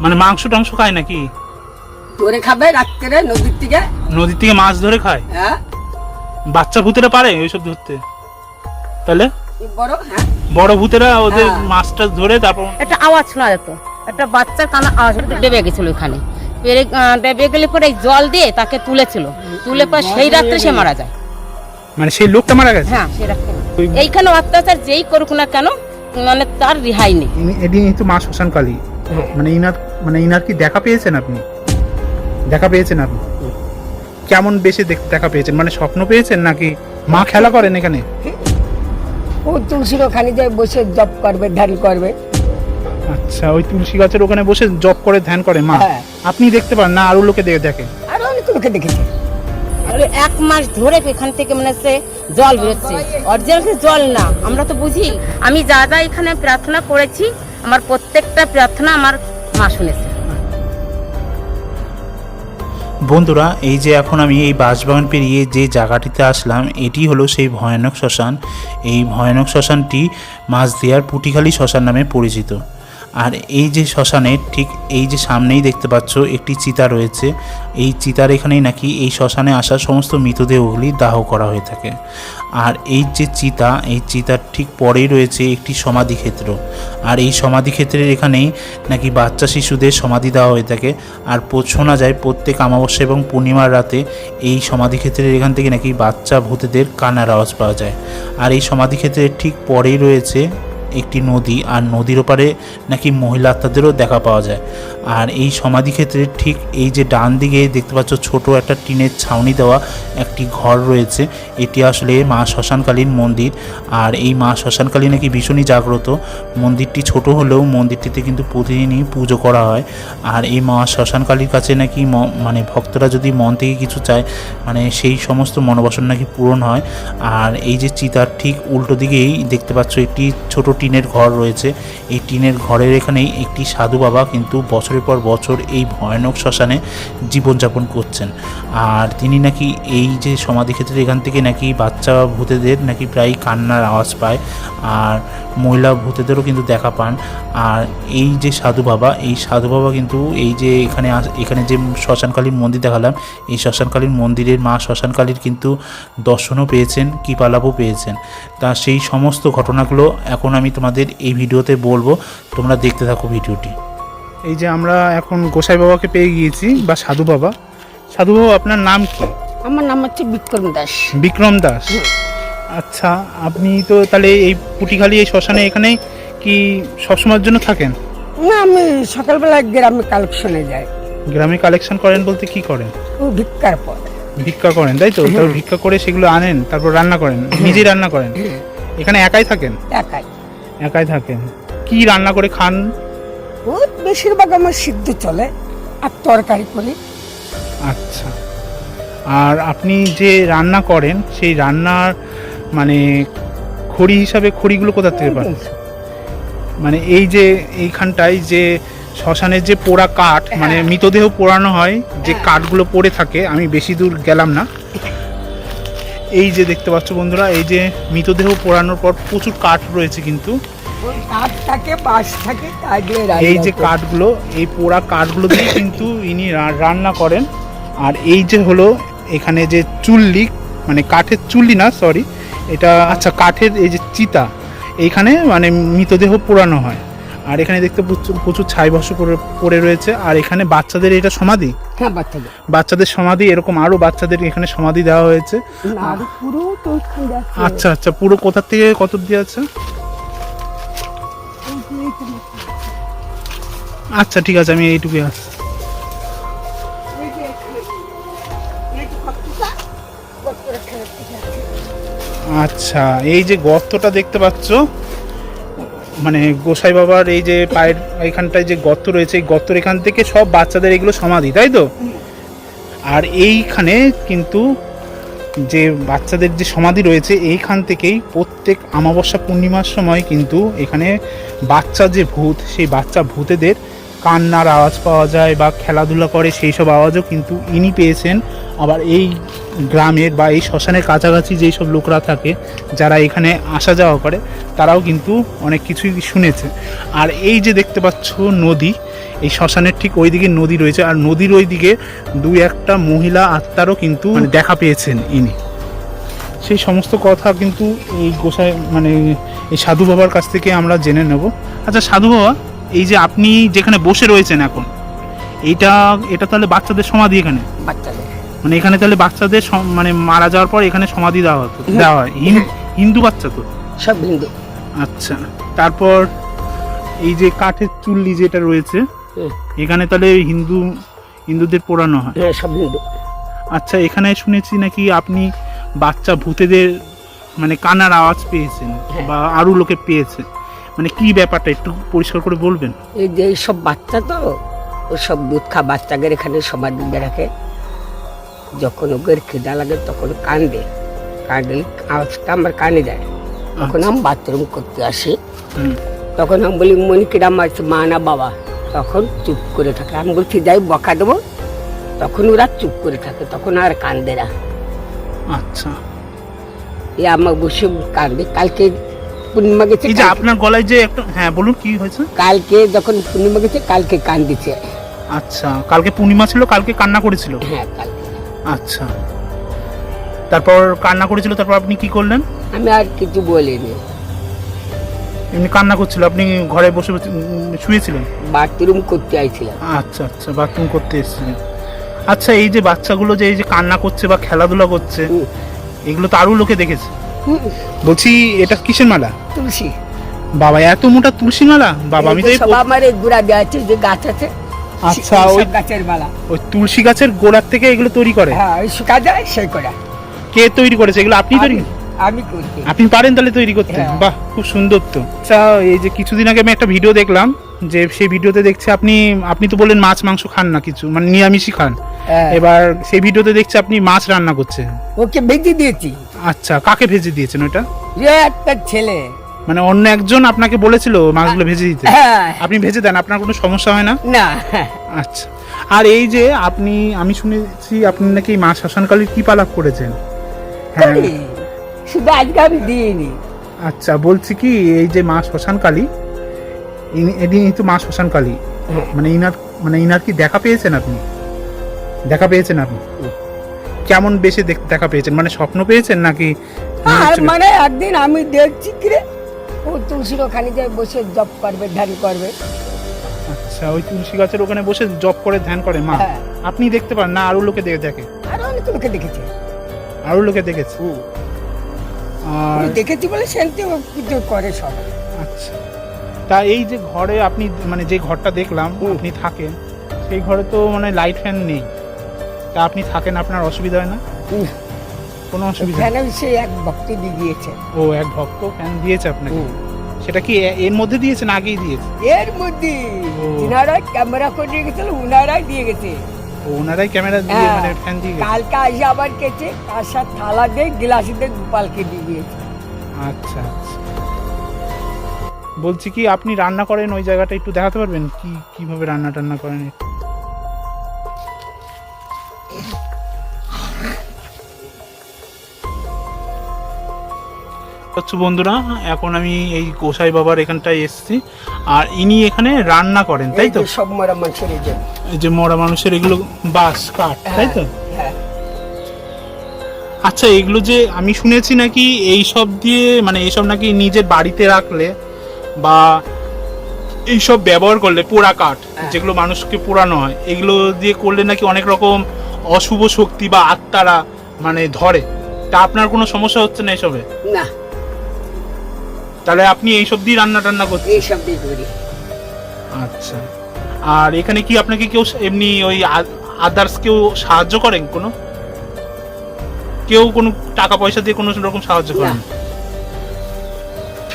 মানে মাংস টাংস খায় নাকি? ধরে খাবে রাত্রে নদীর থেকে নদীর থেকে মাছ ধরে খায়? হ্যাঁ। বাচ্চা ভূতেরা পারে ওইসব ধরতে? তাহলে? বড় হ্যাঁ। বড় ভূতেরা ওদের হ্যাঁ। মাছটা ধরে তারপর একটা আওয়াজ শোনা যেত। একটা বাচ্চার কানা আওয়াজ হতো, ডেবে গেছিল ওখানে। পেরে ডেবে গেলে পরে জল দিয়ে তাকে তুলেছিল। তুলে পরে সেই রাত্রে সে মারা যায়। মানে সেই লোকটা মারা গেছে? হ্যাঁ সেই রাত্রে। এইখানে অত্যাচার যেই করুক না কেন মানে তার রেহাই নেই। এদিন কিন্তু মা শ্মশান কালী মানে ইনার মানে ইনার কি দেখা পেয়েছেন আপনি? দেখা পেয়েছেন আপনি? কেমন বেশি দেখ- দেখা পেয়েছেন? মানে স্বপ্ন পেয়েছেন নাকি মা খেলা করেন এখানে? ও তুলসীর ওখানে যায় বসে জব করবে ধ্যান করবে। আচ্ছা ওই তুলসী গাছের ওখানে বসে জব করে ধ্যান করে মা? হ্যাঁ। আপনি দেখতে পান না আরও লোকে দেখে? দেখে আর অনেক লোকে দেখেছে। আর এক মাস ধরে এখান থেকে মানে সে জল বেরোচ্ছে। অরিজিনাল জল না আমরা তো বুঝি। আমি যা যা এখানে প্রার্থনা করেছি আমার প্রত্যেকটা প্রার্থনা আমার মা শুনেছে। বন্ধুরা, এই যে এখন আমি এই বাসবাগান পেরিয়ে যে জায়গাটিতে আসলাম, এটি হলো সেই ভয়ানক শ্মশান। এই ভয়ানক শ্মশানটি মাঝদিয়ার পুটিখালি শ্মশান নামে পরিচিত। আর এই যে শ্মশানের ঠিক এই যে সামনেই দেখতে পাচ্ছ একটি চিতা রয়েছে। এই চিতার এখানেই নাকি এই শ্মশানে আসা সমস্ত মৃতদেহগুলি দাহ করা হয়ে থাকে। আর এই যে চিতা, এই চিতার ঠিক পরেই রয়েছে একটি সমাধিক্ষেত্র। আর এই সমাধিক্ষেত্রের এখানেই নাকি বাচ্চা শিশুদের সমাধি দেওয়া হয়ে থাকে। আর শোনা যায় প্রত্যেক অমাবস্যা এবং পূর্ণিমার রাতে এই সমাধিক্ষেত্রের এখান থেকে নাকি বাচ্চা ভূতেদের কান্নার আওয়াজ পাওয়া যায়। আর এই সমাধিক্ষেত্রের ঠিক পরেই রয়েছে একটি নদী আর নদীর ওপারে নাকি মহিলা আত্মাদেরও দেখা পাওয়া যায়। আর এই সমাধিক্ষেত্রের ঠিক এই যে ডান দিকে দেখতে পাচ্ছ ছোট একটা টিনের ছাউনি দেওয়া একটি ঘর রয়েছে, এটি আসলে মা শ্মশানকালীন মন্দির। আর এই মা শ্মশানকালী নাকি ভীষণই জাগ্রত। মন্দিরটি ছোট হলেও মন্দিরটিতে কিন্তু প্রতিদিনই পুজো করা হয়। আর এই মা শ্মশানকালীর কাছে নাকি মানে ভক্তরা যদি মন থেকে কিছু চায় মানে সেই সমস্ত মনোবাসন নাকি পূরণ হয়। আর এই যে চিতার ঠিক উল্টো দিকেই দেখতে পাচ্ছ একটি ছোট টিনের ঘর রয়েছে। এই টিনের ঘরের এখানেই একটি সাধু বাবা কিন্তু বছরের পর বছর এই ভয়ানক শ্মশানে জীবনযাপন করছেন। আর তিনি নাকি এই যে সমাধিক্ষেত্রে এখান থেকে নাকি বাচ্চা ভূতেদের নাকি প্রায় কান্নার আওয়াজ পায় আর মহিলা ভূতেদেরও কিন্তু দেখা পান। আর এই যে সাধু বাবা, এই সাধু বাবা কিন্তু এই যে এখানে এখানে যে শ্মশানকালীর মন্দির দেখালাম, এই শ্মশানকালীর মন্দিরের মা শ্মশানকালীর কিন্তু দর্শনও পেয়েছেন, কৃপালাভও পেয়েছেন। তা সেই সমস্ত ঘটনাগুলো এখন আমি তোমাদের এই ভিডিওতে বলব তোমরা দেখতে থাকো ভিডিওটি। এই যে আমরা এখন গোসাই বাবাকে পেয়ে গিয়েছি বা সাধু বাবা। সাধু বাবা আপনার নাম কি? আমার নাম হচ্ছে বিক্রম দাস। বিক্রম দাস। আচ্ছা আপনি তো তাহলে এই পুটিখালি এই শ্মশানে এখানে কি সবসময়ের জন্য থাকেন? না আমি সকালবেলা গ্রামে কালেকশনে যাই। গ্রামে কালেকশন করেন বলতে কি করেন? ও ভিক্ষার পর। ভিক্ষা করেন তাই তো? ভিক্ষা করে সেগুলো আনেন তারপর রান্না করেন নিজেই রান্না করেন। এখানে একাই থাকেন? একাই। একাই থাকেন। কি রান্না করে খান? ও বেশিরভাগ আমার সিদ্ধ চলে আর তরকারি করি। আচ্ছা। আর আপনি যে রান্না করেন সেই রান্নার মানে খড়ি হিসাবে খড়িগুলো কোথা থেকে পান? মানে এই যে এইখানটায় যে শ্মশানের যে পোড়া কাঠ মানে মৃতদেহ পোড়ানো হয় যে কাঠগুলো পড়ে থাকে আমি বেশি দূর গেলাম না। এই যে দেখতে পাচ্ছ বন্ধুরা এই যে মৃতদেহ পোড়ানোর পর প্রচুর কাঠ রয়েছে কিন্তু। এই যে কাঠগুলো এই পোড়া কাঠগুলো দিয়ে কিন্তু ইনি রান্না করেন। আর এই যে হলো এখানে যে চুল্লি মানে কাঠের চুল্লি না সরি এটা আচ্ছা কাঠের এই যে চিতা এইখানে মানে মৃতদেহ পোড়ানো হয়। আর এখানে দেখতে প্রচুর প্রচুর ছাই পড়ে রয়েছে। আর এখানে বাচ্চাদের এটা সমাধি হ্যাঁ বাচ্চাদের। বাচ্চাদের সমাধি এরকম আরও বাচ্চাদের এখানে সমাধি দেওয়া হয়েছে। আর পুরো তো। আচ্ছা আচ্ছা পুরো কোথার থেকে কত দিয়ে আছে? আচ্ছা ঠিক আছে আমি এইটুকুই আসছি। আচ্ছা এই যে গর্তটা দেখতে পাচ্ছ মানে গোসাই বাবার এই যে পায়ের এইখানটায় যে গর্ত রয়েছে, এই গর্তর এখান থেকে সব বাচ্চাদের এগুলো সমাধি, তাই তো? আর এইখানে কিন্তু যে বাচ্চাদের যে সমাধি রয়েছে, এইখান থেকেই প্রত্যেক অমাবস্যা পূর্ণিমার সময় কিন্তু এখানে বাচ্চা যে ভূত, সেই বাচ্চা ভূতেদের কান্নার আওয়াজ পাওয়া যায় বা খেলাধুলা করে, সেই সব আওয়াজও কিন্তু ইনি পেয়েছেন। আবার এই গ্রামের বা এই শ্মশানের কাছাকাছি যেই সব লোকরা থাকে যারা এখানে আসা যাওয়া করে তারাও কিন্তু অনেক কিছুই শুনেছে। আর এই যে দেখতে পাচ্ছ নদী এই শ্মশানের ঠিক ওই দিকে নদী রয়েছে আর নদীর ওই দিকে দুই একটা মহিলা আত্মারও কিন্তু মানে দেখা পেয়েছেন ইনি। সেই সমস্ত কথা কিন্তু এই গোসাই মানে এই সাধু বাবার কাছ থেকে আমরা জেনে নেব। আচ্ছা সাধু বাবা এই যে আপনি যেখানে বসে রয়েছেন এখন এইটা এটা তাহলে বাচ্চাদের সমাধি এখানে? বাচ্চাদের। মানে এখানে তাহলে বাচ্চাদের মানে মারা যাওয়ার পর এখানে সমাধি দেওয়া হতো দেওয়া হয়। হিন- হিন্দু বাচ্চা তো? সব হিন্দু। আচ্ছা তারপর এই যে কাঠের চুল্লি যেটা রয়েছে এখানে তাহলে হিন্দু হিন্দুদের পোড়ানো হয়? হ্যাঁ সব হিন্দু। আচ্ছা এখানে শুনেছি নাকি আপনি বাচ্চা ভূতেদের মানে কানার আওয়াজ পেয়েছেন হ্যাঁ। বা আরও লোকে পেয়েছে। মানে কি ব্যাপারটা একটু পরিষ্কার করে বলবেন? এই যে সব বাচ্চা তো ও সব দুধ খা বাচ্চাদের এখানে সমাধি রাখে। যখন ওদের খিদা লাগে তখন কান্দে কাঁদলে আওয়াজটা আমার কানে যায়। তখন আমি বাথরুম করতে আসি। তখন আমি বলি মনিকিরা মারছে? মা না বাবা? তখন চুপ করে থাকে। আমি বলছি যাই বকা দেবো। তখন ওরা চুপ করে থাকে। তখন আর কান্দে না। আচ্ছা। এ আমার বসে কান্দে কালকে পূর্ণিমা গেছে এই যে আপনার গলায় যে একটা হ্যাঁ বলুন কি হয়েছে? কালকে যখন পূর্ণিমা গেছে কালকে কান্দিছে। আচ্ছা কালকে পূর্ণিমা ছিল কালকে কান্না করেছিল? হ্যাঁ কালকে। আচ্ছা। তারপর কান্না করেছিল তারপর আপনি কি করলেন? আমি আর কিছু বলিনি। এমনি কান্না করছিল আপনি ঘরে বসে শুয়েছিলেন? বাথরুম করতে আইছিলাম। আচ্ছা আচ্ছা বাথরুম করতে এসেছিলেন। আচ্ছা এই যে বাচ্চাগুলো যে এই যে কান্না করছে বা খেলাধুলা করছে এগুলো তো আরও লোকে দেখেছে। বলছি এটা কিসের মালা? তুলসী। বাবা এত মোটা তুলসী মালা? বাবা আমি তো সব আমার গুড়া দেওয়া আছে যে গাছ আছে। আচ্ছা, ওই- গাছের মালা ওই তুলসী গাছের গোড়ার থেকে এগুলো তৈরি করে? হ্যাঁ ওই শুকা যায় সেই করে। কে তৈরি করেছে? এগুলো আপনি তৈরি? আমি- আপনি পারেন তাহলে তৈরি করতে। হ্যাঁ। বাহ খুব সুন্দর তো। আচ্ছা এই যে কিছুদিন আগে আমি একটা ভিডিও দেখলাম যে সেই ভিডিওতে দেখছি আপনি আপনি তো বললেন মাছ মাংস খান না কিছু মানে নিরামিষই খান। হ্যাঁ। এবার সেই ভিডিওতে দেখছি আপনি মাছ রান্না করছেন। ওকে বেঁধে দিয়েছি। আচ্ছা কাকে ভেজে দিয়েছেন ওটা একটা ছেলে। মানে অন্য একজন আপনাকে বলেছিল মাছগুলো ভেজে দিতে। হ্যাঁ। আপনি ভেজে দেন আপনার কোনো সমস্যা হয় না? না। আচ্ছা। আর এই যে আপনি আমি শুনেছি আপনি নাকি মা শ্মশানকালীর কি পালাপ করেছেন? হ্যাঁ। শুধু আজকে আমি দিইনি। আচ্ছা বলছি কি এই যে মা শ্মশানকালী ইনি ইনি তো মা শ্মশানকালী হ্যাঁ। মানে ইনার মানে ইনার কি দেখা পেয়েছেন আপনি? দেখা পেয়েছেন আপনি? কেমন বেশি দেখ- দেখা পেয়েছেন? মানে স্বপ্ন পেয়েছেন নাকি? মানে একদিন আমি দেখছি কি রে ও তুলসীর ওখানে যায় বসে জব করবে ধ্যান করবে। আচ্ছা ওই তুলসী গাছের ওখানে বসে জব করে ধ্যান করে মা? হ্যাঁ। আপনি দেখতে পান না আরও লোকে দেখে দেখে? আর অনেক লোকে দেখেছে। আরও লোকে দেখেছে। আর আমি দেখেছি বলে সেন্তি পুজো করে সব। আচ্ছা। তা এই যে ঘরে আপনি মানে যে ঘরটা দেখলাম। আপনি থাকেন সেই ঘরে তো মানে লাইট ফ্যান নেই। তা আপনি থাকেন আপনার অসুবিধা হয় না। কোনো অসুবিধা নেই? সে এক ভক্তি দিয়ে দিয়েছে। ও এক ভক্ত ফ্যান দিয়েছে আপনাকে? সেটা কি এর মধ্যে দিয়েছে না আগেই দিয়েছে? এর মধ্যে। ও। উনারাই ক্যামেরা করে দিয়ে গেছিল উনারাই দিয়ে গেছে। ও ওনারাই ক্যামেরা দিয়ে হ্যাঁ। মানে ফ্যান দিয়ে গেছে? কালকে আসে আবার কেছে তার সাথে থালা দিয়ে গিলাসি দিয়ে গোপালকে দিয়ে দিয়েছে। আচ্ছা আচ্ছা। বলছি কি আপনি রান্না করেন ওই জায়গাটা একটু দেখাতে পারবেন? কি কীভাবে রান্না টান্না করেন? হচ্ছে বন্ধুরা এখন আমি এই গোসাই বাবার এখানটায় এসেছি। আর ইনি এখানে রান্না করেন তাই তো? সব মরা মানুষের এই যে। মরা মানুষের এগুলো বাস কাঠ তাই তো? হ্যাঁ। আচ্ছা এগুলো যে আমি শুনেছি নাকি এই সব দিয়ে মানে এইসব নাকি নিজের বাড়িতে রাখলে বা এইসব ব্যবহার করলে পোড়া কাঠ হ্যাঁ। যেগুলো মানুষকে পোড়ানো হয় এগুলো দিয়ে করলে নাকি অনেক রকম অশুভ শক্তি বা আত্মারা মানে ধরে? তা আপনার কোনো সমস্যা হচ্ছে না এসবে? না তাহলে আপনি এইসব দিয়ে রান্না টান্না করছেন? এইসব দিয়ে করি। আচ্ছা। আর এখানে কি আপনাকে কেউ এমনি ওই আদার্স কেউ সাহায্য করেন কোনো? কেউ কোনো টাকা পয়সা দিয়ে কোনো রকম সাহায্য করেন?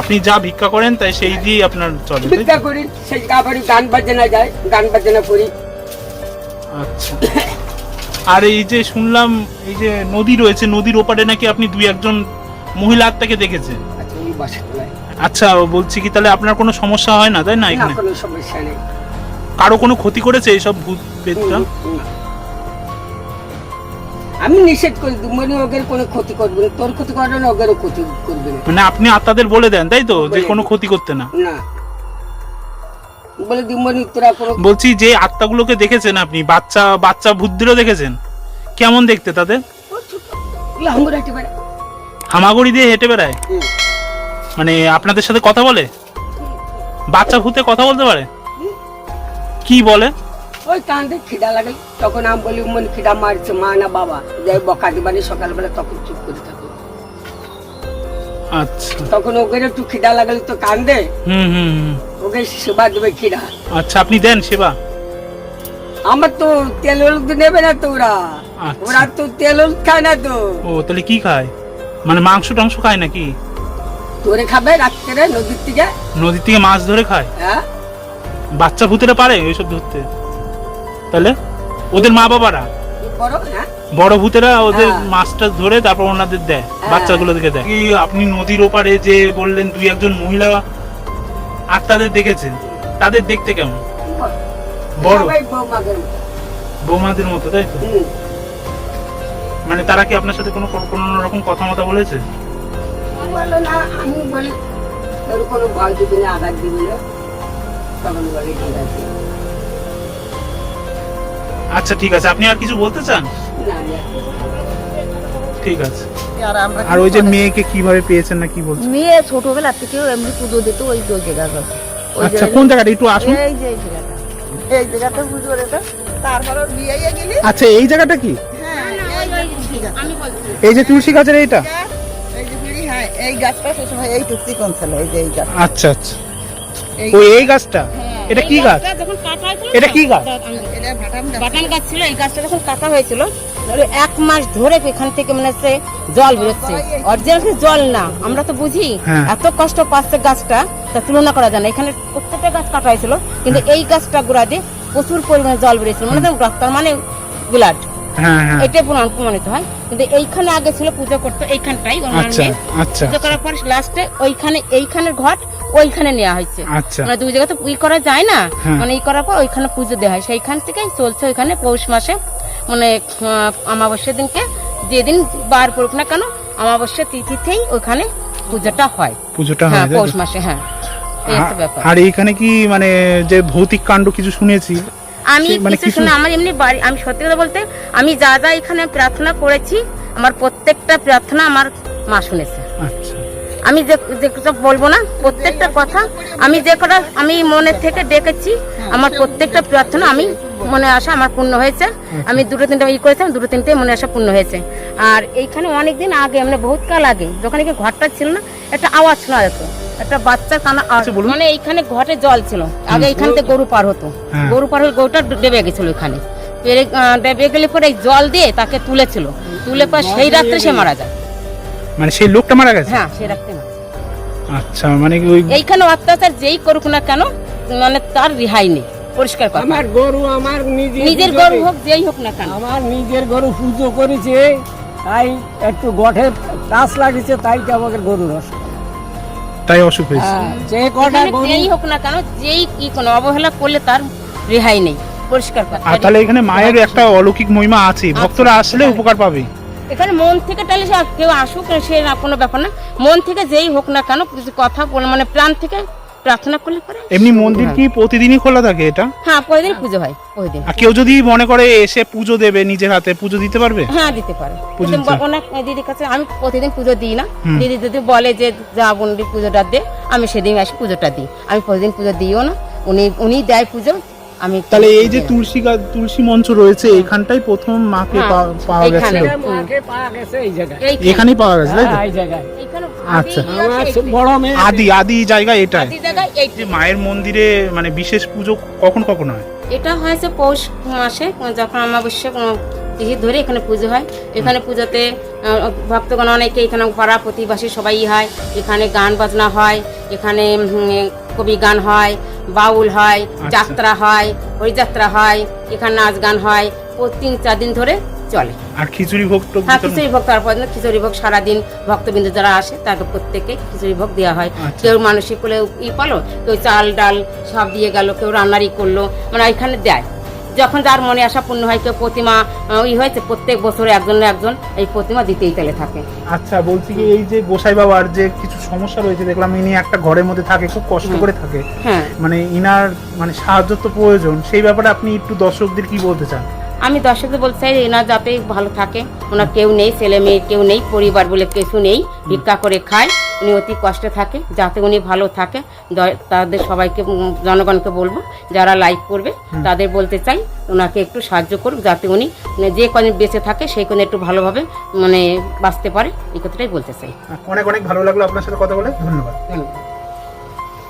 আপনি যা ভিক্ষা করেন তাই সেই দিয়ে আপনার চলে ভিক্ষা করি সেই আবার গান বাজনা যায় গান বাজনা করি। আচ্ছা। আর এই যে শুনলাম এই যে নদী রয়েছে নদীর ওপারে নাকি আপনি দুই একজন মহিলা আত্মাকে দেখেছেন? ওই বাসা তোলায়। আচ্ছা বলছি কি তাহলে আপনার কোনো সমস্যা হয় না তাই না এখানে? কোনো সমস্যা নেই। কারও কোনো ক্ষতি করেছে এইসব ভূত হুম। আমি নিষেধ করি মানে ওদের কোনো ক্ষতি করবে না। তোর ক্ষতি করবে না ওদেরও ক্ষতি করবে না। মানে আপনি আত্মাদের বলে দেন তাই তো? যে কোনো ক্ষতি করতে না। না। বলে দিমনি তোরা কোনো বলছি যে আত্মাগুলোকে দেখেছেন আপনি বাচ্চা বাচ্চা বুদ্ধিরও দেখেছেন? কেমন দেখতে তাদের? হামাগুড়ি দিয়ে হেঁটে বেড়ায়? মানে আপনাদের সাথে কথা বলে? বাচ্চা ভূতে কথা বলতে পারে? কি বলে? ওই কান্দে খিদা লাগে। তখন আমি বলি মনে খিদা মারছে মা না বাবা। যাই বকা দিবানি সকালবেলা তখন চুপ করে থাকো। আচ্ছা। তখন ওকে একটু খিদা লাগলে তো কান্দে। হুম হুম হুম। ওকে সেবা দেবে খিদা। আচ্ছা আপনি দেন সেবা। আমার তো তেল হলুদ নেবে না তো ওরা। আচ্ছা। ওরা তো তেল হলুদ খায় না তো। ও তাহলে কি খায়? মানে মাংস টাংস খায় নাকি? খাবে রাত্রে নদীর থেকে নদী থেকে মাছ ধরে খায়? হ্যাঁ। বাচ্চা ভূতেরা পারে ওইসব ধরতে? তাহলে? ওদের মা বাবারা? কি হ্যাঁ। বড় ভূতেরা ওদের হ্যাঁ। মাছটা ধরে তারপর ওনাদের দেয়। বাচ্চাগুলোকে দেয়। কি আপনি নদীর ওপারে যে বললেন দুই একজন মহিলা আত্মাদের দেখেছেন? তাদের দেখতে কেমন? বড়। বৌমাদের মতো। তাই তো? মানে তারা কি আপনার সাথে কোনো কোনো রকম কথা মতো বলেছে? বলল না আমি বলি তোর কোনো ভয় দিবি না আঘাত দিবি না তখন বলে ঠিক আছে। আচ্ছা ঠিক আছে। আপনি আর কিছু বলতে চান। ঠিক আছে। আর ওই যে মেয়েকে কীভাবে পেয়েছেন না কি বলছেন? মেয়ে ছোটবেলা থেকেও এমনি পুজো দিত ওই ওই জায়গা ওই আচ্ছা কোন জায়গাটা? একটু আসুন। এই যে এই জায়গাটা। এই জায়গাটা পুজো দিত। তারপরে বিয়ে গেলি। আচ্ছা এই জায়গাটা কি? বলছি এই যে তুলসী গাছের এইটা? হ্যাঁ, এই গাছটা সে সময় এই টুকটি কোন ছিল এই যে এই গাছ। আচ্ছা আচ্ছা। এই- ওই এই গাছটা? এটা কি গাছ? যখন কাটা হয়েছিল এটা কি গাছ? এটা গাছ। বাটান গাছ ছিল এই গাছটা যখন কাটা হয়েছিল এক মাস ধরে এখান থেকে মানে হচ্ছে জল বেরোচ্ছে। অরিজিনাল জল না আমরা তো বুঝি। হ্যাঁ। এত কষ্ট পাচ্ছে গাছটা তা তুলনা করা যায় না। এখানে প্রত্যেকটা গাছ কাটা হয়েছিল কিন্তু এই গাছটা গোড়া দিয়ে প্রচুর পরিমাণে জল বেরিয়েছিল। মানে তো রক্তার মানে ব্লাড হ্যাঁ হ্যাঁ। প্রমাণ- প্রমাণিত হয়। কিন্তু এইখানে আগে ছিল পুজো করতো এইখানটাই আচ্ছা। আচ্ছা। পুজো করার পর লাস্টে ওইখানে এইখানের ঘট ওইখানে নেওয়া হয়েছে। আচ্ছা। মানে দুই জায়গাতে ই করা যায় না? হ্যাঁ। মানে ই করার পর ওইখানে পুজো দেওয়া হয়। সেইখান থেকেই চলছে ওইখানে পৌষ মাসে। মানে অমাবস্যার দিনকে যেদিন বার পড়ুক না কেন অমাবস্যা তিথিতেই ওইখানে পুজোটা হয়। পুজোটা হ্যাঁ পৌষ মাসে হ্যাঁ। ব্যাপার। আর এইখানে কি মানে যে ভৌতিক কাণ্ড কিছু শুনেছি আমি মানে কিছু শুনে আমার এমনি বাড়ি আমি সত্যি কথা বলতে আমি যা যা এখানে প্রার্থনা করেছি আমার প্রত্যেকটা প্রার্থনা আমার মা শুনেছে। আচ্ছা। আমি যে বলব না প্রত্যেকটা কথা আমি যে কটা আমি মনে থেকে ডেকেছি আমার প্রত্যেকটা প্রার্থনা আমি মনে আসা আমার পূর্ণ হয়েছে। আমি দুটো তিনটে ই করেছিলাম দুটো তিনটে মনে আসা পূর্ণ হয়েছে। আর এইখানে অনেকদিন আগে মানে বহুত কাল আগে যখন এখানে ঘরটা ছিল না একটা আওয়াজ শোনা যেত। একটা বাচ্চার কানা। আচ্ছা, বলুন। মানে এইখানে ঘটে জল ছিল। আগে এইখান থেকে গরু পার হতো। হ্যাঁ। গরু পার হয়ে গরুটা ডেবে গেছিল এখানে পেরে ডেবে গেলে পরে জল দিয়ে তাকে তুলেছিল। তুলে পর সেই রাত্রে সে মারা যায়। মানে সেই লোকটা মারা গেছে? হ্যাঁ সেই রাত্রে মারা আচ্ছা মানে ওই এইখানে অত্যাচার যেই করুক না কেন মানে তার রেহাই নেই। পরিষ্কার কথা। আমার গরু আমার নিজের নিজের গরু হোক যেই হোক না কেন। আমার নিজের গরু পুজো করেছে তাই একটু গঠের গাছ লাগিয়েছে তাই কি আমাকে গরু রস তাই অসুখ হয়েছে। যে কটা যেই হোক না কেন যেই কি কোনো অবহেলা করলে তার রেহাই নেই। পরিষ্কার কথা। আর তাহলে এখানে মায়ের একটা অলৌকিক মহিমা আছে ভক্তরা আসলে উপকার পাবে। এখানে মন থেকে তাহলে কেউ আসুক সে কোনো ব্যাপার না। মন থেকে যেই হোক না কেন কিছু কথা বলে মানে প্রাণ থেকে প্রার্থনা করলে পরে? এমনি মন্দির কি প্রতিদিনই খোলা থাকে এটা? হ্যাঁ প্রতিদিন পুজো হয় আর কেউ যদি মনে করে এসে পুজো দেবে নিজের হাতে পুজো দিতে পারবে? হ্যাঁ দিতে পারে। অনেক দিদির কাছে আমি প্রতিদিন পুজো দিই না। দিদি যদি বলে যে যা বোনদি পুজোটা দে আমি সেদিন আসি পুজোটা দিই। আমি প্রতিদিন পুজো দিও না। উনি উনি দেয় পুজো আমি তাহলে এই যে তুলসী তুলসী মঞ্চ রয়েছে এখানটাই প্রথম মাকে হ্যাঁ, পাওয়া গেছে এইখানে। মাকে পাওয়া গেছে এই জায়গায়। এখানেই পাওয়া গেছে তাই হ্যাঁ, এই জায়গায়। আচ্ছা। আদি আদি আদি জায়গা আদি যে মায়ের মন্দিরে মানে বিশেষ পুজো কখন কখন হয়? এটা হয়েছে পৌষ মাসে যখন অমাবস্যা তিথি ধরে এখানে পুজো হয়। এখানে পুজোতে ভক্তগণ অনেকে এখানে পাড়া প্রতিবাসী সবাই হয়। এখানে গান বাজনা হয়। এখানে কবি গান হয় বাউল হয় যাত্রা হয় হরিযাত্রা হয় এখানে নাচ গান হয় ও তিন চার দিন ধরে চলে। আর খিচুড়ি ভোগ তো হ্যাঁ খিচুড়ি ভোগ তারপর দিন খিচুড়ি ভোগ সারাদিন ভক্তবৃন্দ যারা আসে তাদের প্রত্যেকে খিচুড়ি ভোগ দেওয়া হয়। আচ্ছা। কেউ মানসিক করলে ই পালো কেউ চাল ডাল সব দিয়ে গেল কেউ রান্নারই করল মানে এখানে দেয়। যখন যার মনে আসা পূর্ণ হয় কেউ প্রতিমা ওই হয়েছে প্রত্যেক বছরে একজন না একজন এই প্রতিমা দিতেই তেলে থাকে। আচ্ছা বলছি কি এই যে গোসাই বাবার যে কিছু সমস্যা রয়েছে দেখলাম ইনি একটা ঘরের মধ্যে থাকে খুব কষ্ট করে থাকে। হ্যাঁ। মানে ইনার মানে সাহায্য তো প্রয়োজন। সেই ব্যাপারে আপনি একটু দর্শকদের কি বলতে চান? আমি দর্শকদের বলতে চাই এনার যাতে ভালো থাকে। ওনার কেউ নেই ছেলে মেয়ে কেউ নেই পরিবার বলে কিছু নেই ভিক্ষা করে খায়। উনি অতি কষ্টে থাকে যাতে উনি ভালো থাকে তাদের সবাইকে জনগণকে বলব যারা লাইক করবে তাদের বলতে চাই ওনাকে একটু সাহায্য করুক যাতে উনি মানে যে কদিন বেঁচে থাকে সেই কদিন একটু ভালোভাবে মানে বাঁচতে পারে এই কথাটাই বলতে চাই। অনেক অনেক ভালো লাগল আপনার সাথে কথা বলে ধন্যবাদ। ধন্যবাদ।